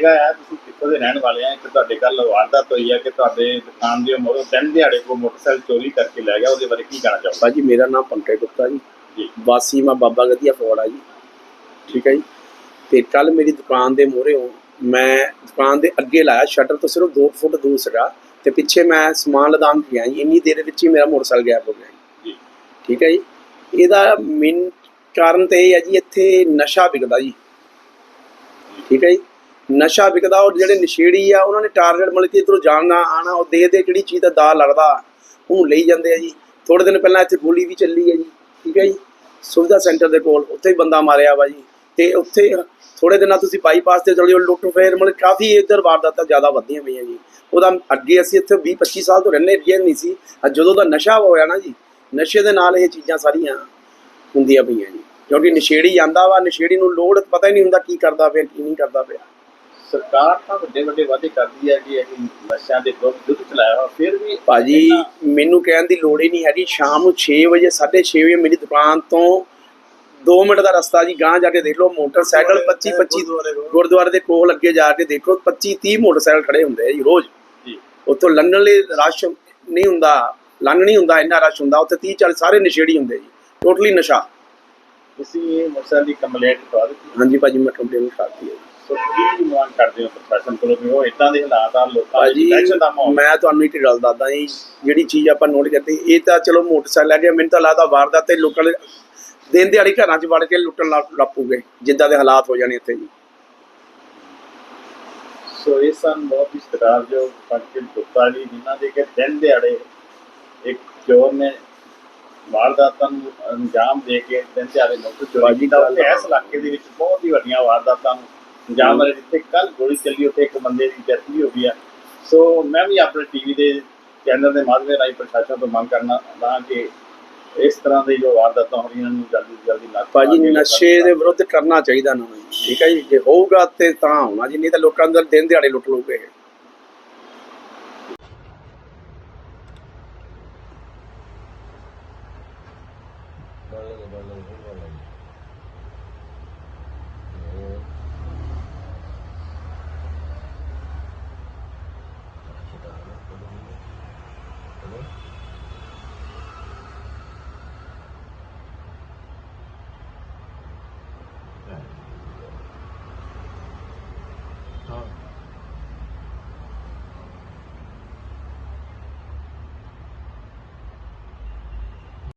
ਜਗ੍ਹਾ ਹੈ ਤੁਸੀਂ ਕਿੱਥੋਂ ਦੇ ਰਹਿਣ ਵਾਲੇ ਆ ਕਿ ਤੁਹਾਡੇ ਕੱਲ ਵਾਰਦਾਤ ਹੋਈ ਹੈ ਕਿ ਤੁਹਾਡੇ ਦੁਕਾਨ ਦੇ ਮੋਰੋ ਤਿੰਨ ਦਿਹਾੜੇ ਕੋ ਮੋਟਰਸਾਈਕਲ ਚੋਰੀ ਕਰਕੇ ਲੈ ਗਿਆ ਉਹਦੇ ਬਾਰੇ ਕੀ ਕਹਿਣਾ ਚਾਹੋਗੇ? ਭਾਜੀ ਮੇਰਾ ਨਾਮ ਪੰਕਜ ਗੁਪਤਾ ਜੀ। ਵਾਸੀ ਮੈਂ ਬਾਬਾ ਗਦੀਆ ਫਗਵਾੜਾ ਜੀ। ਠੀਕ ਹੈ ਜੀ? ਤੇ ਕੱਲ ਮੇਰੀ ਦੁਕਾਨ ਦੇ ਮੂਹਰੇ ਮੈਂ ਦੁਕਾਨ ਦੇ ਅੱਗੇ ਲਾਇਆ ਸ਼ਟਰ ਤੋਂ ਸਿਰਫ 2 ਫੁੱਟ ਦੂਰ ਸੀਗਾ ਤੇ ਪਿੱਛੇ ਮੈਂ ਸਮਾਨ ਲਦਾਨ ਗਿਆ ਜੀ ਇੰਨੀ ਦੇਰ ਵਿੱਚ ਹੀ ਮੇਰਾ ਮੋਟਰਸਾਈਕਲ ਗਾਇਬ ਹੋ ਗਿਆ ਜੀ। ਜੀ। ਠੀਕ ਹੈ ਜੀ? ਇਹਦਾ ਮੇਨ ਕਾਰਨ ਤੇ ਇਹ ਹੈ ਜੀ ਇੱਥੇ ਨਸ਼ਾ ਵਿਕਦਾ ਜੀ। ਠੀਕ ਹੈ ਜੀ? ਨਸ਼ਾ ਵਿਕਦਾ ਔਰ ਜਿਹੜੇ ਨਸ਼ੇੜੀ ਆ, ਉਹਨਾਂ ਨੇ ਟਾਰਗੇਟ ਮਤਲਬ ਕਿ ਇਧਰੋਂ ਜਾਣਾ ਆਣਾ ਉਹ ਦੇ ਦੇ ਕਿਹੜੀ ਚੀਜ਼ ਦਾ ਦਾ ਲੱਗਦਾ, ਉਹਨੂੰ ਲਈ ਜਾਂਦੇ ਆ ਜੀ। ਥੋੜੇ ਦਿਨ ਪਹਿਲਾਂ ਇੱਥੇ ਗੋਲੀ ਵੀ ਚੱਲੀ ਹੈ ਜੀ, ਠੀਕ ਹੈ ਜੀ। ਸੁਵਿਧਾ ਸੈਂਟਰ ਦੇ ਕੋਲ, ਉੱਥੇ ਹੀ ਬੰਦਾ ਮਾਰਿਆ ਵਾ ਜੀ। ਤੇ ਉੱਥੇ ਥੋੜੇ ਦਿਨਾਂ ਤੁਸੀਂ ਬਾਈਪਾਸ ਤੇ ਚਲੇ ਜਾਓ, ਲੁੱਟ ਫੇਰ ਮਤਲਬ ਕਾਫੀ ਇੱਧਰ ਵਾਰਦਾਤਾਂ ਜ਼ਿਆਦਾ ਵੱਧੀਆਂ ਪਈਆਂ ਜੀ। ਉਹਦਾ ਅੱਗੇ ਅਸੀਂ ਇੱਥੇ 20 25 ਸਾਲ ਤੋਂ ਰਹਿੰਦੇ ਰਿਹਾ ਨਹੀਂ ਸੀ। ਅੱਜ ਜਦੋਂ ਦਾ ਨਸ਼ਾ ਹੋਇਆ ਨਾ ਜੀ, ਨਸ਼ੇ ਦੇ ਨਾਲ ਇਹ ਚੀਜ਼ਾਂ ਸਾਰੀਆਂ ਹੁੰਦੀਆਂ ਪਈਆਂ ਜੀ। ਕਿਉਂਕਿ ਨਸ਼ੇੜੀ ਜਾਂਦਾ ਵਾ, ਨਸ਼ੇੜੀ ਨੂੰ ਲੋੜ, ਪਤਾ ਹੀ ਨਹੀਂ ਹੁੰਦਾ ਕੀ ਕਰਦਾ ਪਿਆ, ਕੀ ਨਹੀਂ ਕਰਦਾ ਪਿਆ। ਸਰਕਾਰ ਤਾਂ ਵੱਡੇ ਵੱਡੇ ਵਾਅਦੇ ਕਰਦੀ ਹੈ ਕਿ ਅਸੀਂ ਨਸ਼ਿਆਂ ਦੇ ਵਿਰੁੱਧ ਯੁੱਧ ਚਲਾਇਆ ਫਿਰ ਵੀ ਭਾਜੀ ਮੈਨੂੰ ਕਹਿਣ ਦੀ ਲੋੜ ਹੀ ਨਹੀਂ ਹੈਗੀ। ਸ਼ਾਮ ਨੂੰ 6 ਵਜੇ 6:30 ਵਜੇ ਮੇਰੀ ਦੁਕਾਨ ਤੋਂ 2 ਮਿੰਟ ਦਾ ਰਸਤਾ ਜੀ ਗਾਂ ਜਾ ਕੇ ਦੇਖ ਲਓ ਮੋਟਰਸਾਈਕਲ 25 25 ਗੁਰਦੁਆਰੇ ਦੇ ਕੋਲ ਅੱਗੇ ਜਾ ਕੇ ਦੇਖੋ 25 30 ਮੋਟਰਸਾਈਕਲ ਖੜੇ ਹੁੰਦੇ ਆ ਜੀ ਰੋਜ਼। ਜੀ। ਉੱਥੋਂ ਲੰਘਣ ਲਈ ਰਸ਼ ਨਹੀਂ ਹੁੰਦਾ ਲੰਘ ਨਹੀਂ ਹੁੰਦਾ ਇੰਨਾ ਰਸ਼ ਹੁੰਦਾ ਉੱਥੇ 30 40 ਸਾਰੇ ਨਸ਼ੇੜੀ ਹੁੰਦੇ ਜੀ ਟੋਟਲੀ ਨਸ਼ਾ। ਤੁਸੀਂ ਇਹ ਮੋਟਰਸਾਈਕਲ ਦੀ ਕੰਪਲੇਂਟ ਕਰਵਾ ਦਿੱਤੀ। ਹਾਂਜੀ ਭਾਜੀ ਮੈਂ ਕੰਪਲੇਂਟ ਕਰਤੀ ਹੈ ਸੋ ਕੀ ਮੰਗ ਕਰਦੇ ਹੋ ਪ੍ਰਸ਼ਾਸਨ ਕੋਲੋਂ ਵੀ ਉਹ ਇਦਾਂ ਦੇ ਹਾਲਾਤ ਆ ਲੋਕਾਂ ਭਾਜੀ ਦੇ ਟੈਕਸ਼ਨ ਦਾ ਮਾਹੌਲ ਮੈਂ ਤੁਹਾਨੂੰ ਇੱਕ ਗੱਲ ਦੱਸਦਾ ਜੀ ਜਿਹੜੀ ਚੀਜ਼ ਆਪਾਂ ਨੋਟ ਕਰਦੇ ਇਹ ਤਾਂ ਚਲੋ ਮੋਟਰਸਾਈਕਲ ਹੈਗੇ ਮੈਨੂੰ ਤਾਂ ਲੱਗਦਾ ਵਾਰਦਾਤ ਤੇ ਲੋਕਾਂ ਦੇ ਦਿਨ ਦਿਹਾੜੀ ਘਰਾਂ 'ਚ ਵੜ ਕੇ ਲੁੱਟਣ ਲੱਗ ਲੱਪੂਗੇ ਜਿੱਦਾਂ ਦੇ ਹਾਲਾਤ ਹੋ ਜਾਣੇ ਇੱਥੇ ਜੀ ਸੋ ਇਹ ਸਨ ਬਹੁਤ ਹੀ ਸਤਿਕਾਰਯੋਗ ਪੰਕਜ ਗੁਪਤਾ ਜੀ ਜਿਨ੍ਹਾਂ ਦੇ ਕਿ ਦਿਨ ਦਿਹਾੜੇ ਇੱਕ ਚੋਰ ਨੇ ਵਾਰਦਾਤਾਂ ਨੂੰ ਅੰਜਾਮ ਦੇ ਕੇ ਦਿਨ ਦਿਹਾੜੇ ਮੋਟਰ ਚੋਰੀ ਕੀਤਾ ਆ। ਇਸ ਇਲਾਕੇ ਦੇ ਵਿੱਚ ਬਹੁਤ ਹੀ ਵੱਡੀਆਂ ਵਾਰਦਾਤਾਂ ਨੂੰ ਅੰਜਾਮ ਦੇ ਜਿੱਥੇ ਕੱਲ ਗੋਲੀ ਚੱਲੀ ਉੱਥੇ ਇੱਕ ਬੰਦੇ ਦੀ ਡੈਥ ਵੀ ਹੋ ਗਈ ਆ। ਸੋ ਮੈਂ ਵੀ ਆਪਣੇ ਟੀਵੀ ਦੇ ਚੈਨਲ ਦੇ ਮਾਧਿਅਮ ਰਾਹੀਂ ਪ੍ਰਸ਼ਾਸਨ ਤੋਂ ਮੰਗ ਕਰਨਾ ਚਾਹੁੰਦਾ ਕਿ ਇਸ ਤਰ੍ਹਾਂ ਦੇ ਜੋ ਵਾਰਦਾਤਾਂ ਹੋ ਰਹੀਆਂ ਨੂੰ ਜਲਦੀ ਤੋਂ ਜਲਦੀ ਨੱਥ ਭਾਜੀ ਨਸ਼ੇ ਦੇ ਵਿਰੁੱਧ ਕਰਨਾ ਚਾਹੀਦਾ ਨਾ। ਠੀਕ ਹੈ ਜੀ ਜੇ ਹੋਊਗਾ ਤੇ ਤਾਂ ਹੋਣਾ ਜੀ ਨਹੀਂ ਤਾਂ ਲੋਕਾਂ ਅੰਦਰ ਦਿਨ ਦਿਹਾੜੇ ਲੁੱਟ ਲੂਗੇ?